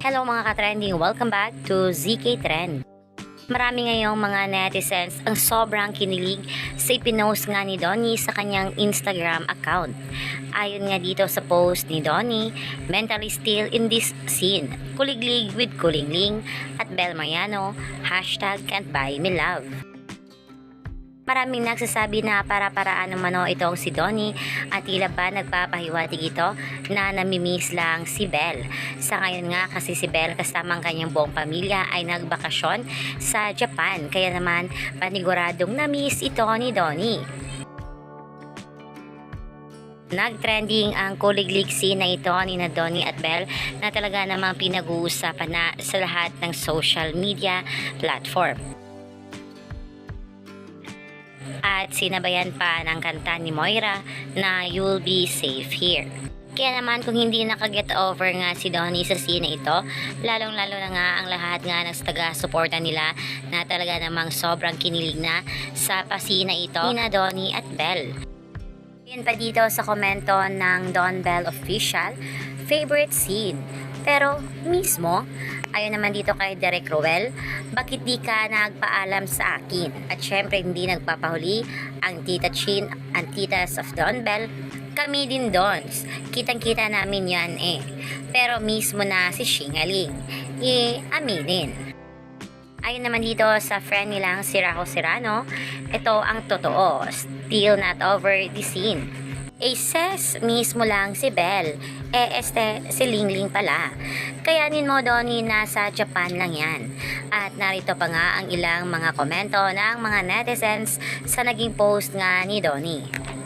Hello mga ka-trending, welcome back to ZK Trend. Marami ngayong mga netizens ang sobrang kinilig sa ipinost nga ni Donnie sa kanyang Instagram account. Ayon nga dito sa post ni Donnie, mentally still in this scene, kuliglig with kulingling at Bel Mariano, hashtag can't buy me love. Maraming nagsasabi na para-paraan naman o itong si Donnie at tila ba nagpapahiwatig ito na namimiss lang si Belle. Sa ngayon nga kasi si Belle kasama ang kanyang buong pamilya ay nagbakasyon sa Japan kaya naman paniguradong namiss ito ni Donnie. Nag-trending ang kuliglig scene na ito ni na Donnie at Belle na talaga namang pinag-uusapan na sa lahat ng social media platform at sinabayan pa ng kanta ni Moira na You'll Be Safe Here. Kaya naman kung hindi nakaget over nga si Donnie sa scene na ito, lalong-lalo na nga ang lahat nga ng taga-suporta nila na talaga namang sobrang kinilig na sa pasina ito ni Donnie at Belle. Yun pa dito sa komento ng Don Bell Official, favorite scene. Pero mismo, ayon naman dito kay Derek Ruel, bakit di ka nagpaalam sa akin? At syempre hindi nagpapahuli ang Tita Chin, ang titas of Don Bell. Kami din dons. Kitang-kita namin yan eh. Pero mismo na si Shingaling, eh, aminin. Ayon naman dito sa friend nilang si Rajo Serrano, ito ang totoo, still not over the scene. Says mismo lang si Belle. Eh, este, si Lingling pala. Kayanin mo, Donnie, nasa Japan lang yan. At narito pa nga ang ilang mga komento ng mga netizens sa naging post nga ni Donnie.